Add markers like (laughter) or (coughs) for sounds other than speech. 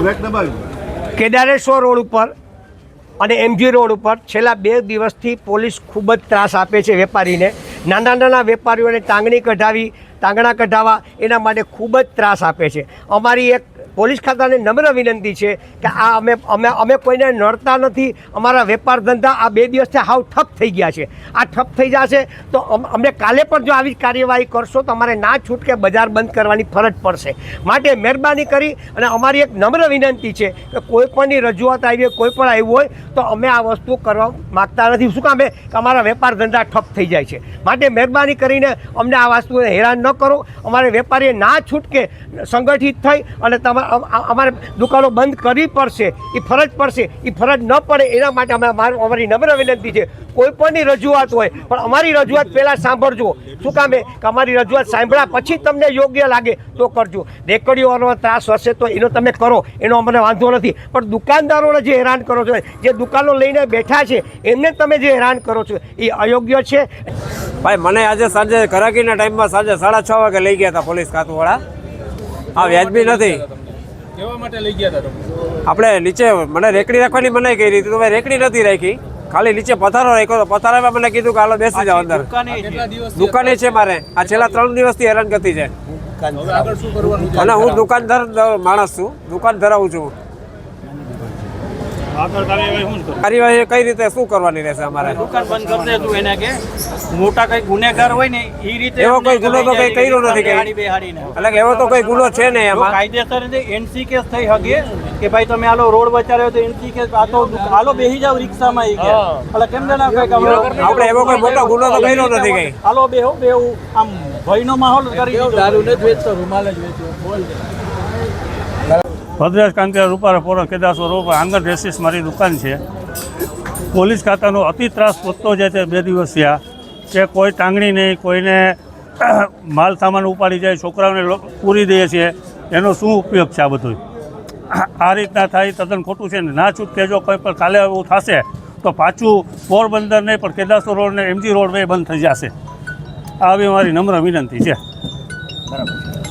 Break દબાવી Kedareshwar road ઉપર અને એમજી રોડ ઉપર છેલ્લા બે દિવસથી પોલીસ ખૂબ જ ત્રાસ આપે છે વેપારીને. નાના નાના વેપારીઓને ટાંગણી કઢાવી, ટાંગણા કઢાવવા એના માટે ખૂબ જ ત્રાસ આપે છે. અમારી એક પોલીસ ખાતાને નમ્ર વિનંતી છે કે આ અમે અમે અમે કોઈને નડતા નથી. અમારા વેપાર ધંધા આ બે દિવસથી હાવ ઠપ થઈ ગયા છે. આ ઠપ થઈ જશે તો અમ- અમને કાલે પણ જો આવી કાર્યવાહી કરશો તો અમારે ના છૂટકે બજાર બંધ કરવાની ફરજ પડશે. માટે મહેરબાની કરી અને અમારી એક નમ્ર વિનંતી છે કે કોઈ પણની રજૂઆત આવી હોય, કોઈ પણ આવ્યું હોય, તો અમે આ વસ્તુ કરવા માગતા નથી. શું કામે કે અમારા વેપાર ધંધા ઠપ થઈ જાય છે. માટે મહેરબાની કરીને અમને આ વસ્તુને હેરાન ન કરો. અમારે વેપારીએ ના છૂટકે સંગઠિત થઈ અને તમારે અમારે દુકાનો બંધ કરવી પડશે એ ફરજ પડશે એ ફરજ ન પડે એના માટે અમે અમારી નમ્ર વિનંતી છે. કોઈ પણની રજૂઆત હોય, પણ અમારી રજૂઆત પહેલાં સાંભળજો. શું કામે કે અમારી રજૂઆત સાંભળ્યા પછી તમને યોગ્ય લાગે તો કરજો. રેકડીઓનો ત્રાસ હશે તો એનો તમે કરો, એનો અમને વાંધો નથી. પણ દુકાનદારોને જે હેરાન કરો છો, જે દુકાનો લઈને બેઠા છે, એમને તમે જે હેરાન કરો છો, એ અયોગ્ય છે? ભાઈ, મને આજે સાંજે ઘરાકીના ટાઈમમાં સાંજે સાડા છ વાગે લઈ ગયા હતા પોલીસ ખાતુવાળા આ વ્યાજબી નથી. કેવા માટે લઈ ગયા હતા આપણે નીચે મને રેકડી રાખવાની મનાઈ કરી હતી તો મેં રેકડી નથી રાખી. ખાલી નીચે પથારો રાખ્યો તો પથારામાં મને કીધું કે હાલો બેસી જાઓ અંદર. કેટલા દુકાને છે મારે. આ છેલ્લા ત્રણ દિવસથી હેરાન કરતી છે. હવે આગળ શું કરવાનું છે? અને હું દુકાનદાર માણસ છું. દુકાન ધરાવું છું. કાર્યવાહી શું કરવું કાર્યવાહી કઈ રીતે શું કરવાની રહેશે અમારે? દુકાન બંધ કરી દે તું એને કે મોટા કઈ ગુનેગાર હોય ને એ રીતે એવો કોઈ ગુનો તો કઈ કર્યો નથી કઈ. બેહાડી બેહાડીને. એટલે એવો તો કોઈ ગુનો છે નહીં એમાં. કાયદેસર એનસી કેસ થઈ શકે કે ભાઈ તમે આલો રોડ બચાવ્યો તો એનસી કેસ આ તો આલો બેહી જાવ રિક્ષામાં એ કે. એટલે કેમ જણા કઈ કે આપણે એવો કોઈ મોટો ગુનો તો કર્યો નથી કઈ. આલો બેહો બેહું. આમ ભયનો માહોલ કરી દીધો. દારૂ નથી વેચતો રૂમાલ જ વેચતો. બોલ. ભદ્રેશ કાંકરા રૂપારા પોરા કેદાસો રોપા આંગણ રેસીસ મારી દુકાન છે. પોલીસ ખાતાનો અતિ ત્રાસ વધતો જાય છે, બે દિવસ થયા. કે કોઈ ટાંગણી નહીં, કોઈને (coughs) માલ સામાન ઉપાડી જાય, છોકરાઓને પૂરી દઈએ છીએ, એનો શું ઉપયોગ છે આ બધું (coughs) આ રીતના થાય, તદ્દન ખોટું છે ને, ના છૂટકે જો કોઈ પણ કાલે એવું થશે, તો પાછું પોરબંદર નહીં, પણ કેદાસો રોડ ને એમજી રોડ બે બંધ થઈ જશે. આવી મારી નમ્ર વિનંતી છે. બરાબર